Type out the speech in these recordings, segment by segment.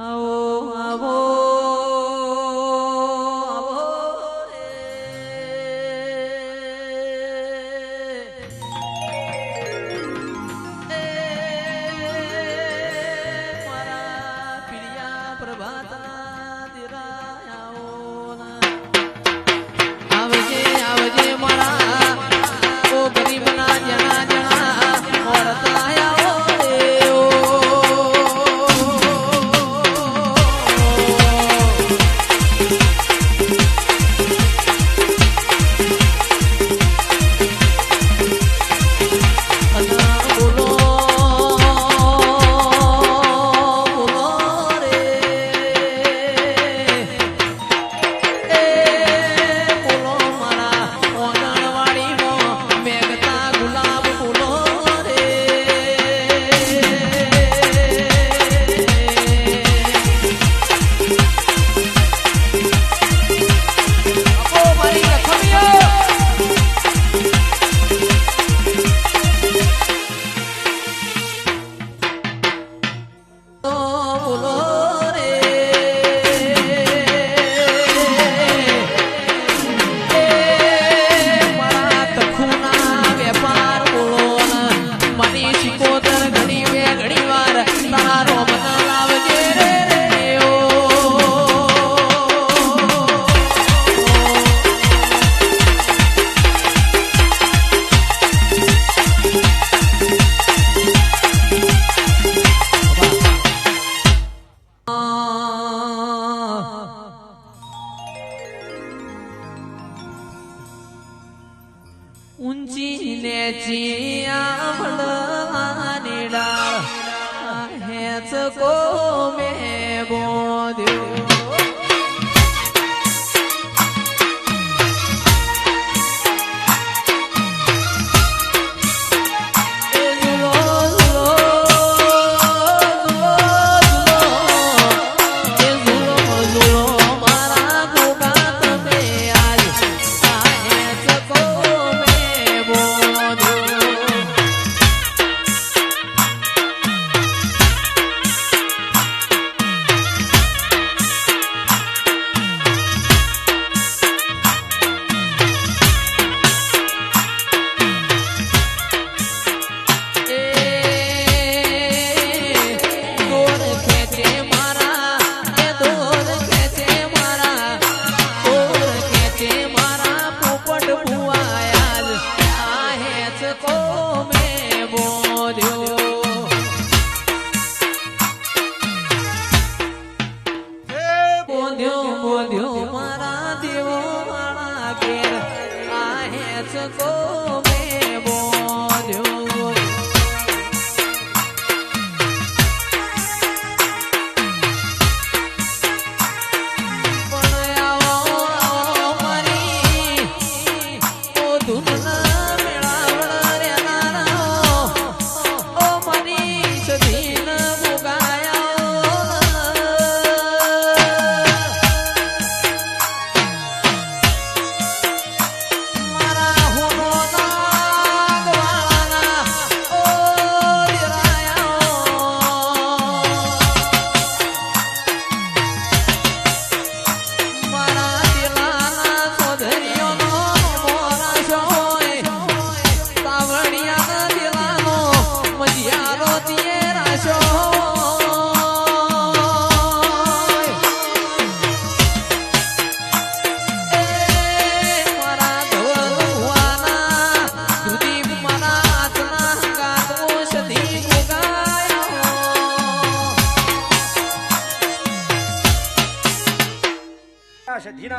આવો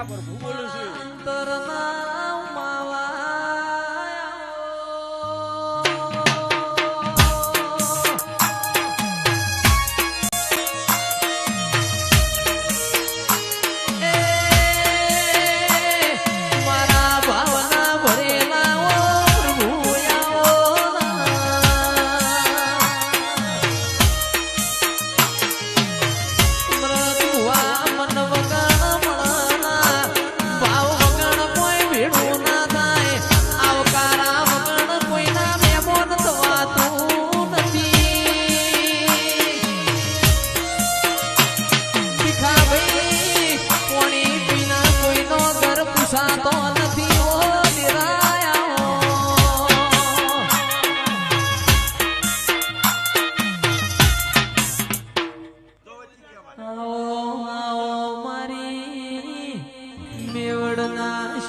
પ્રભુ બોલું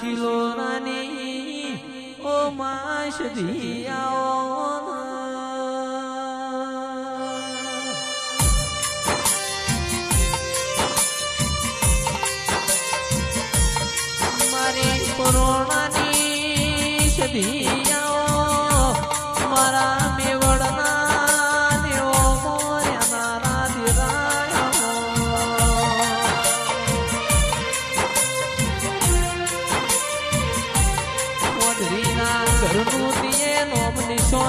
ছিল না নেই ও মাস দিয়াও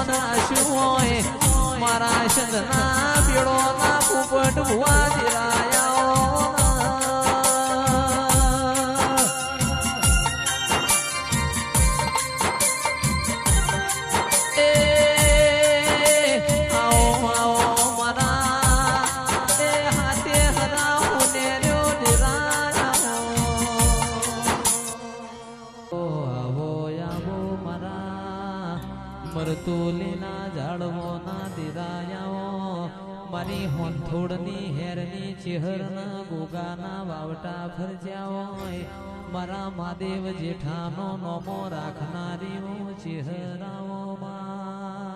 નોમની સોના શું હોય મારા શંદના બેડોના પોપટ ભુવા દિરાયા ચેહરના ગોગાના વાવટા ફરજ્યા હોય. મારા મહાદેવ જેઠાનો નોમો રાખનારી ચેહરાઓમાં.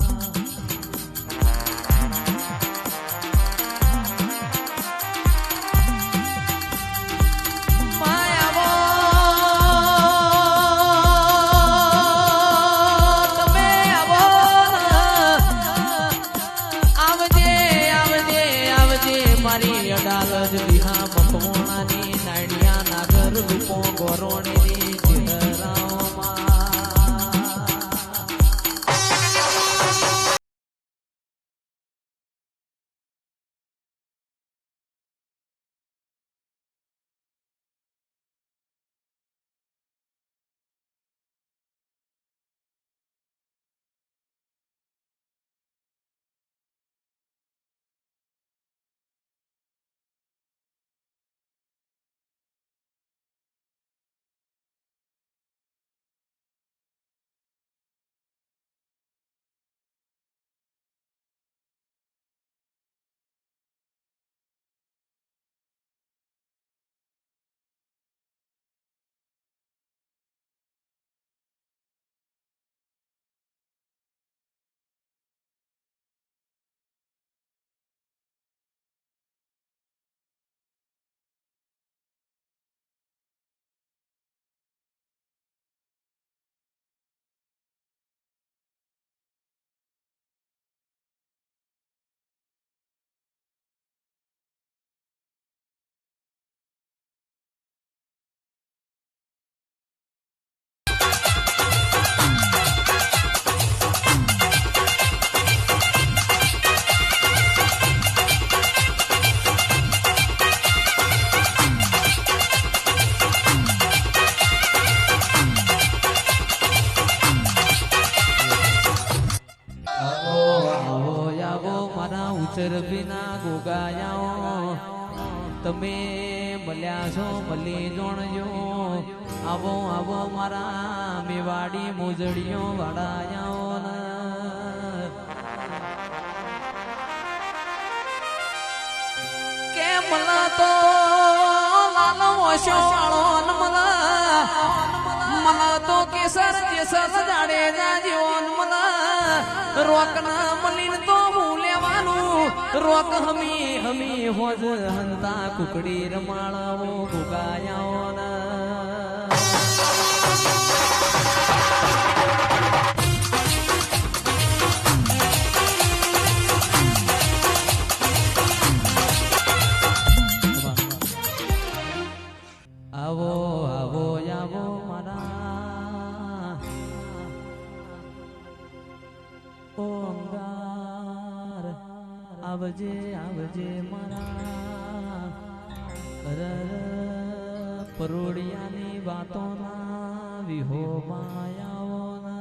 અડાલજ દિહા મકવાણાની નાડિયા નાગર રૂપો ગોરોણીની વિના ગોગાયાઓ તમે મળ્યા છો મળી જોણજો. આવો આવો મારા મેવાડી મોજડીઓ વાડાયાઓ ને. કે મને તો લાલો ઓશો વાળો ન મને મને તો કેસર જેસર જાડે જીવન મલા. રોકના મલીન તો રોક હમી હમી હોજ હંતા કુકડી રમાળાવો ગુગાયાઓ પરોડિયાની વાતોના વિહો માયાઓના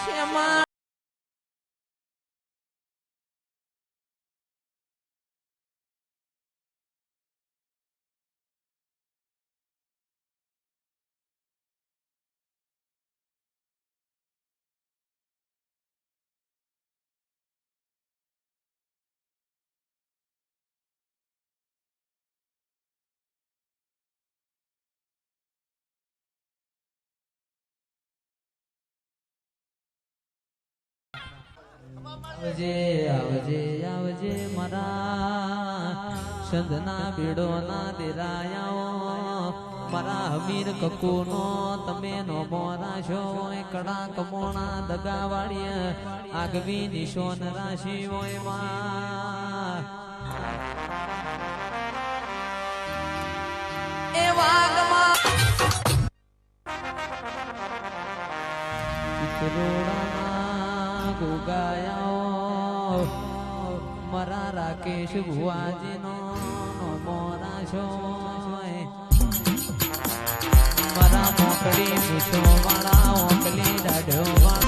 શ્યામા આવજે આવજે આવજે મારા સંધના બીડો ના દેરાયાઓ, મારા અમીર કકુ નો તમે નો મોરાશો હોય કડા કમોણા દગાવાળીએ, આગવી નિશોન રાશિ હોયમાં. ગોગાયાઓ મરા રાકેશ ભુવાજીનો મોરા છો મરા મોકલી પૂછો મારા ઓકલી દાઢો વાડતો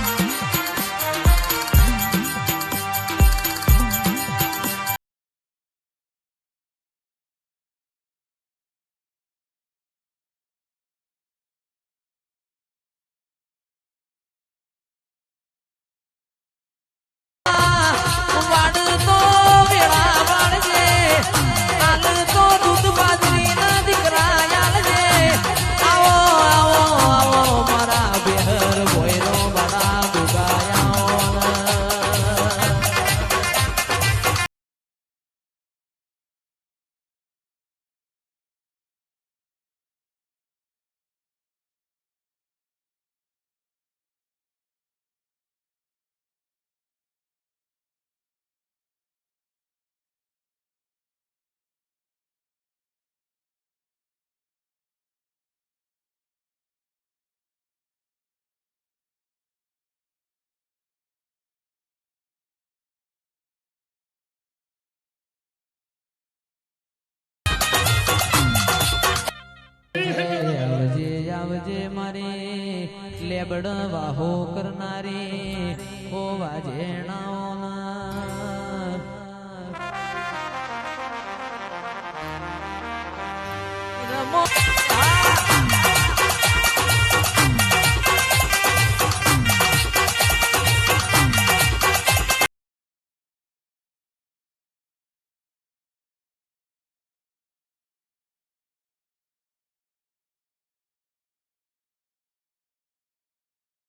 આવજે મારે લેબડ વાહો કરનારી હોવા વાજેણાઓના